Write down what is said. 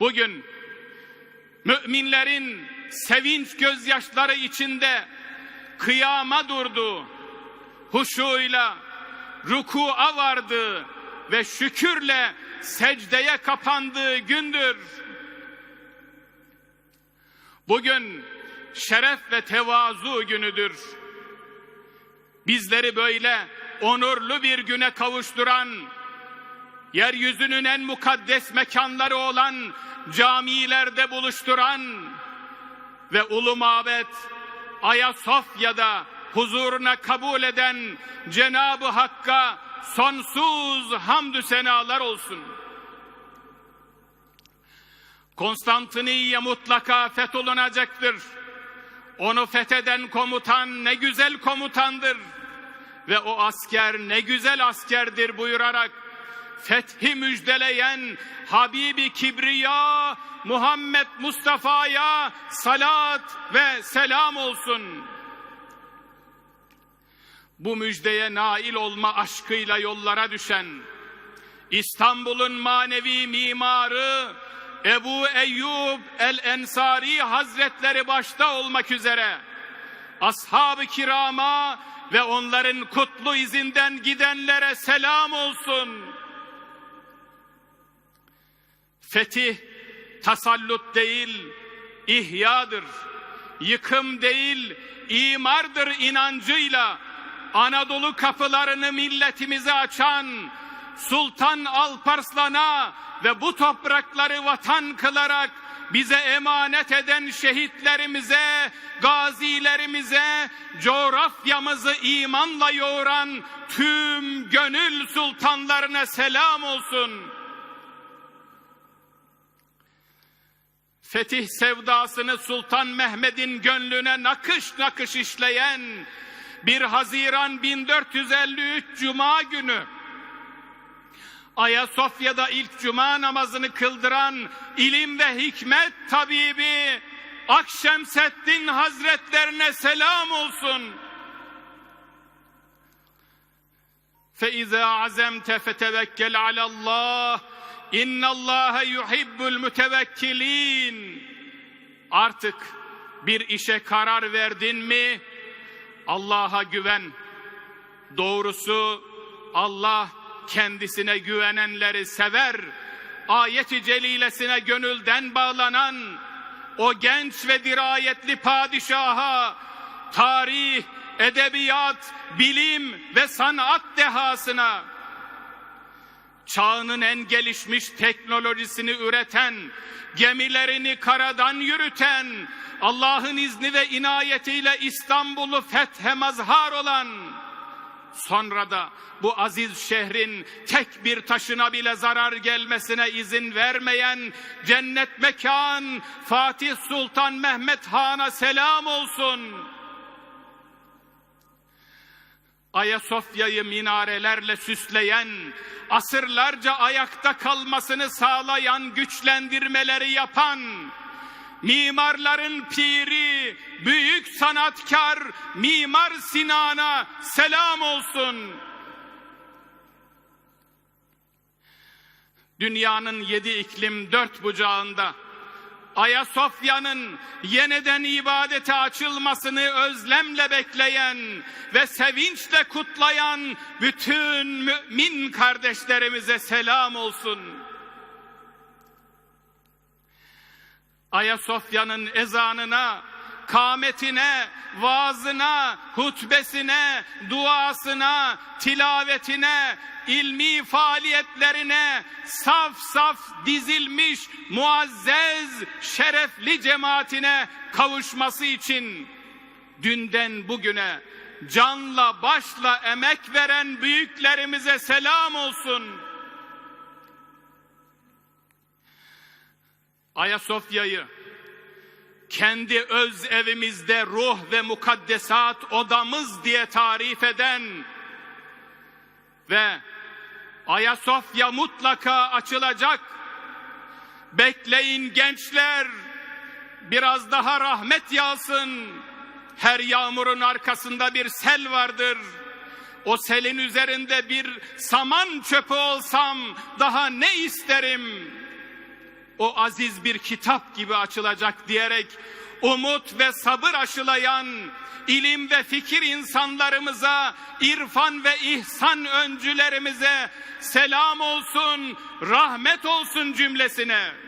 Bugün müminlerin sevinç gözyaşları içinde kıyama durdu, huşuyla ruku'a vardı ve şükürle secdeye kapandığı gündür. Bugün şeref ve tevazu günüdür. Bizleri böyle onurlu bir güne kavuşturan, yeryüzünün en mukaddes mekanları olan camilerde buluşturan ve ulu mabet Ayasofya'da huzuruna kabul eden Cenab-ı Hakk'a sonsuz hamdü senalar olsun. Konstantiniye mutlaka fetholunacaktır. Onu fetheden komutan ne güzel komutandır ve o asker ne güzel askerdir buyurarak fethi müjdeleyen Habibi Kibriya Muhammed Mustafa'ya salat ve selam olsun. Bu müjdeye nail olma aşkıyla yollara düşen İstanbul'un manevi mimarı Ebu Eyyub el-Ensari Hazretleri başta olmak üzere ashab-ı kirama ve onların kutlu izinden gidenlere selam olsun. Fetih tasallut değil, ihyadır. Yıkım değil, imardır inancıyla Anadolu kapılarını milletimize açan Sultan Alparslan'a ve bu toprakları vatan kılarak bize emanet eden şehitlerimize, gazilerimize, coğrafyamızı imanla yoğuran tüm gönül sultanlarına selam olsun. Fetih sevdasını Sultan Mehmet'in gönlüne nakış nakış işleyen 1 Haziran 1453 Cuma günü Ayasofya'da ilk cuma namazını kıldıran ilim ve hikmet tabibi Akşemseddin Hazretlerine selam olsun. فَاِذَا عَزَمْتَ فَتَوَكَّلْ عَلَى اللّٰهِ İnna Allaha yuhibbul mutevekkilin. Artık bir işe karar verdin mi? Allah'a güven. Doğrusu Allah kendisine güvenenleri sever. Ayet-i celilesine gönülden bağlanan o genç ve dirayetli padişaha tarih, edebiyat, bilim ve sanat dehasına çağının en gelişmiş teknolojisini üreten, gemilerini karadan yürüten, Allah'ın izni ve inayetiyle İstanbul'u fethe mazhar olan, sonra da bu aziz şehrin tek bir taşına bile zarar gelmesine izin vermeyen cennet mekan Fatih Sultan Mehmet Han'a selam olsun. Ayasofya'yı minarelerle süsleyen, asırlarca ayakta kalmasını sağlayan güçlendirmeleri yapan, mimarların piri, büyük sanatkar Mimar Sinan'a selam olsun. Dünyanın yedi iklim dört bucağında Ayasofya'nın yeniden ibadete açılmasını özlemle bekleyen ve sevinçle kutlayan bütün mümin kardeşlerimize selam olsun. Ayasofya'nın ezanına, kametine, vaazına, hutbesine, duasına, tilavetine, ilmi faaliyetlerine saf saf dizilmiş muazzez, şerefli cemaatine kavuşması için dünden bugüne canla başla emek veren büyüklerimize selam olsun. Ayasofya'yı kendi öz evimizde ruh ve mukaddesat odamız diye tarif eden ve Ayasofya mutlaka açılacak. Bekleyin gençler. Biraz daha rahmet yağsın. Her yağmurun arkasında bir sel vardır. O selin üzerinde bir saman çöpü olsam daha ne isterim? O aziz bir kitap gibi açılacak diyerek umut ve sabır aşılayan ilim ve fikir insanlarımıza, irfan ve ihsan öncülerimize selam olsun, rahmet olsun cümlesine.